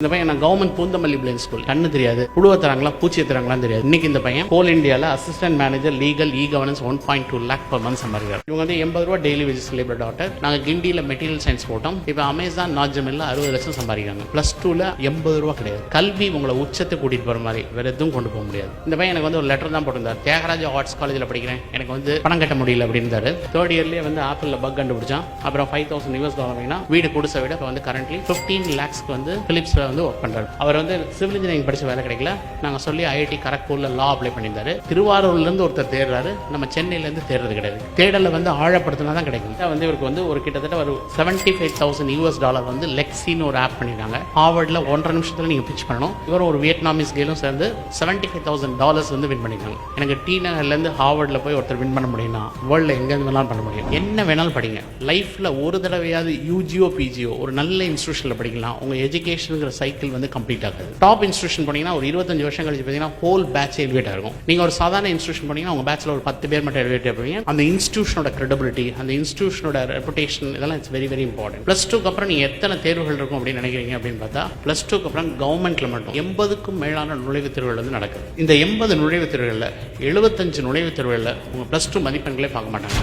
இந்த பையன் நான் கவர்மெண்ட் பூந்தமல்லி பிளேன் ஸ்கூல் கண்ணு தெரியாது. புழுவ தராங்களா பூச்சி தராங்களான்னு தெரியாது. இன்னைக்கு இந்த பையன் கோல் இந்தியாவில் assistant manager legal e governance one point two lakh per month சம்பாதிக்கிறார் இவங்க வந்து எண்பது ரூபா டெய்லி வேஜஸ் லேபர் டாக்டர் நாங்கள் கிண்டியில் மெட்டீரியல் சயின்ஸ் போட்டோம். இப்போ அமேசான் நாஜமில்ல அறுபது லட்சம் சம்பாதிக்கிறாங்க. ப்ளஸ் டூவில் எண்பது ரூபா கிடையாது. கல்வி உங்களை உச்சத்தை கூட்டிட்டு போகிற மாதிரி வேற எதுவும் கொண்டு போக முடியாது. இந்த பையன் எனக்கு வந்து ஒரு லெட்டர் தான் போட்டிருந்தார். தியாகராஜ ஆர்ட்ஸ் காலேஜில் படிக்கிறேன். எனக்கு வந்து பணம் கட்ட முடியல அப்படின்றாரு தேர்ட் இயர்லேயே வந்து ஆப்பிளில் பக் கண்டுபிடிச்சான். அப்புறம் ஃபைவ் தௌசண்ட் யூஎஸ் டாலர் வீடு கொடுத்த விட இப்போ வந்து கரண்ட்லி ஃபிஃப்டீன் லேக்ஸ்க்கு வந்து பிலிப்ஸில் வந்து ஒர்க் பண்ணுறாரு அவர் வந்து சிவில் இன்ஜினியரிங் படித்த வேலை கிடைக்கல. நாங்கள் சொல்லி ஐஐடி கரக்பூரில் லா அப்ளை பண்ணியிருந்தாரு. திருவாரூர்லேருந்து ஒருத்தர் தேடுறாரு. நம்ம சென்னையிலேருந்து தேடுறது கிடையாது. தேடலை வந்து ஆழப்படுத்தினா தான் கிடைக்கும். வந்து இவருக்கு வந்து ஒரு கிட்டத்தட்ட ஒரு seventy five thousand US dollar வந்து லெக்ஸின்னு ஒரு ஆப் பண்ணியிருக்காங்க. ஹார்வர்டில் ஒன்றரை நிமிஷத்தில் நீங்கள் பிச் பண்ணணும். இவரும் ஒரு வியட்நாமிஸ் கேலும் சேர்ந்து செவன்ட்டி ஃபைவ் தௌசண்ட் டாலர்ஸ் வந்து வின் பண்ணியிருக்காங்க. எனக்கு டி நகர்லேருந்து ஹார்வர்டில் போய் ஒருத்தர் வின் பண்ண முடியும்னா வேர்ல்டில் எங்கேருந்து வேணாலும் பண்ண முடியும்? என்ன வேணாலும் படிங்க. லைஃப்பில் ஒரு தடவையாவது யூஜிஓ பிஜிஓ ஒரு நல்ல இன்ஸ்டியூஷனில் படிக்கலாம். உங்கள் எஜுகேஷனுங்கிற சைக்கிள் வந்து கம்ப்ளீட் ஆகுது. டாப் இன்ஸ்டியூஷன் போனீங்கன்னா ஒரு இருபத்தஞ்சு வருஷம் கழிச்சு பார்த்தீங்கன்னா ஹோல் பேட்ச் எலிவேட் ஆகும் நீங்கள் ஒரு சாதாரண இன்ஸ்டியூஷன் போனீங்கன்னா உங்கள் பேட்சில் ஒரு பத்து பேர் மட்டும் எலிவேட் ஆகுவீங்க அந்த இன்ஸ்டியூஷனோட கிரெடிபிலிட்டி அந்த இன்ஸ்டியூஷனோட ரெப்புடேஷன் இதெல்லாம் it's very very important plus டூக்கு அப்புறம் நீங்கள் எத்தனை தேர்வுகள் இருக்கும் அப்படின்னு நினைக்கிறீங்க அப்படின்னு பார்த்தா ப்ளஸ் டூக்கு அப்புறம் கவர்மெண்ட்ல மட்டும் எண்பதுக்கும் மேலான நுழைவுத் தேர்வுகள் வந்து நடக்குது. இந்த எண்பது நுழைவுத் தேர்வுகளில் எழுபத்தஞ்சு நுழைவுத் தேர்வுகளில் உங்கள் ப்ளஸ் டூ மதிப்பெண்களே பார்க்க மாட்டாங்க.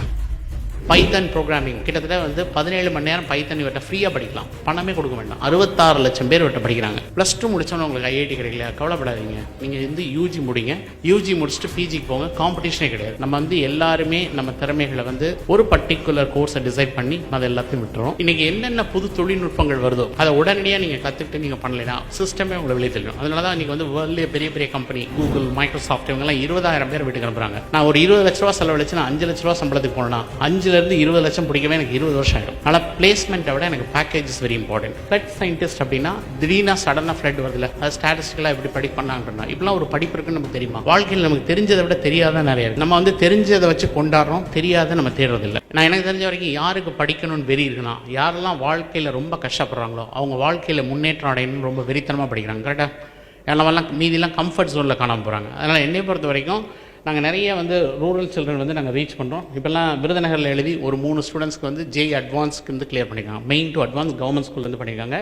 பைத்தன் ப்ரோக்ராமிங் கிட்டத்தட்ட வந்து பதினேழு மணி நேரம் பைத்தன் இவர்கிட்ட ஃப்ரீயாக படிக்கலாம். பணமே கொடுக்க வேண்டாம். அறுபத்தாறு லட்சம் பேர் இவர்கிட்ட படிக்கிறாங்க. ப்ளஸ் டூ முடிச்சோன்னு உங்களுக்கு ஐஐடி கிடைக்கல. கவலைப்படாதீங்க. நீங்கள் வந்து யூஜி முடிங்க. யூஜி முடிச்சுட்டு பிஜிக்கு போங்க. காம்படிஷனே கிடையாது. நம்ம வந்து எல்லாருமே நம்ம திறமைகளை வந்து ஒரு பர்டிகுலர் கோர்ஸை டிசைட் பண்ணி அதை எல்லாத்தையும் விட்டுரும் இன்னைக்கு என்னென்ன புது தொழில்நுட்பங்கள் வருதோ அதை உடனடியாக நீங்கள் கற்றுக்கிட்டு நீங்கள் பண்ணலைன்னா சிஸ்டமே உங்களை வெளியே தெரியும் அதனால தான் இன்னைக்கு வந்து வேர்ல்டு பெரிய பெரிய கம்பெனி கூகுள் மைக்ரோசாஃப்ட் இவங்கெல்லாம் இருபதாயிரம் பேர் வீட்டுக்கு அனுப்புறாங்க. நான் ஒரு இருபது லட்ச ரூபா செலவழிச்சு நான் அஞ்சு லட்ச ரூபா சம்பளத்துக்கு போனேன்னா அஞ்சு இருந்து இருபது லட்சம் பிடிக்கவே எனக்கு இருபது வருஷம் ஆகிடும் அதனால் பிளேஸ்மெண்ட்டை விட எனக்கு package is very important flood scientist அப்படின்னா திடீர்னு சடனாக ஃப்ளட் வருதுல அது ஸ்டாட்டிஸ்டிக்கலாக எப்படி படி பண்ணாங்கன்னா இப்பெல்லாம் ஒரு படிப்பு இருக்குன்னு நமக்கு தெரியுமா? வாழ்க்கையில் நமக்கு தெரிஞ்சதை விட தெரியாத நிறைய நம்ம வந்து தெரிஞ்சதை வச்சு கொண்டாடுறோம் தெரியாத நம்ம தேடுறதில்லை. நான் எனக்கு தெரிஞ்ச வரைக்கும் யாருக்கு படிக்கணும்னு வெறி இருக்குன்னா யாரெல்லாம் வாழ்க்கையில் ரொம்ப கஷ்டப்படுறாங்களோ அவங்க வாழ்க்கையில் முன்னேற்றம் அடையணும்னு ரொம்ப வெறித்தனமாக படிக்கிறாங்க. கரெக்டாக எல்லாம் மீதிலாம் கம்ஃபர்ட் ஜோனில் காணாமல் போகிறாங்க அதனால் என்னை பொறுத்த வரைக்கும் நாங்கள் நிறைய வந்து ரூரல் சில்ட்ரன் வந்து நாங்கள் ரீச் பண்ணுறோம் இப்போல்லாம் விருதுநகரில் எழுதி ஒரு மூணு ஸ்டூடெண்ட்ஸ்க்கு வந்து ஜே அட்வான்ஸ்க்கு வந்து கிளியர் பண்ணியிருக்காங்க மெயின் டு அட்வான்ஸ் கவர்மெண்ட் ஸ்கூல்லேருந்து பண்ணியிருக்காங்க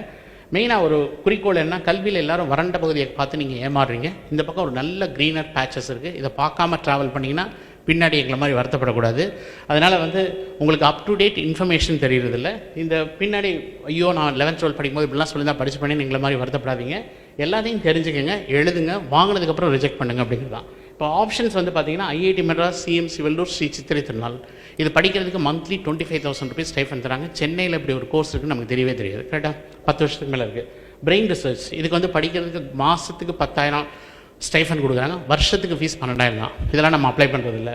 மெயினாக ஒரு குறிக்கோள் என்ன கல்வியில் எல்லாரும் வறண்ட பகுதியை பார்த்து நீங்கள் ஏமாறுறீங்க. இந்த பக்கம் ஒரு நல்ல க்ரீனர் பேச்சஸ் இருக்குது இதை பார்க்காம ட்ராவல் பண்ணிங்கன்னா பின்னாடி எங்களை மாதிரி வருத்தப்படக்கூடாது. அதனால் வந்து உங்களுக்கு அப் டு டேட் இன்ஃபர்மேஷன் தெரியறதில்ல. இந்த பின்னாடி ஐயோ நான் லெவன்த் டுவெல் படிக்கும்போது இப்படிலாம் சொல்லி தான் படிச்சு பண்ணி எங்களை மாதிரி வருத்தப்படாதீங்க. எல்லாத்தையும் தெரிஞ்சுக்கங்க எழுதுங்க வாங்கினதுக்கப்புறம் ரிஜெக்ட் பண்ணுங்க அப்படிங்கிறது தான். இப்போ ஆப்ஷன்ஸ் வந்து பார்த்தீங்கன்னா ஐஐடி மெட்ராஸ் சிஎம்சி வெள்ளூர் ஸ்ரீ சித்திரை திருநாள். இது படிக்கிறதுக்கு monthly twenty five thousand rupees stipend தராங்க. சென்னையில் இப்படி ஒரு கோர்ஸ் இருக்குன்னு நமக்கு தெரியவே தெரியாது. கரெக்டாக பத்து வருஷத்துக்கு மேலே இருக்குது பிரெயின் ரிசர்ச் இதுக்கு வந்து படிக்கிறதுக்கு மாதத்துக்கு பத்தாயிரம் ஸ்டைஃபன் கொடுக்குறாங்க. வருஷத்துக்கு ஃபீஸ் பன்னெண்டாயிரம் தான். இதெல்லாம் நம்ம அப்ளை பண்ணுறதில்ல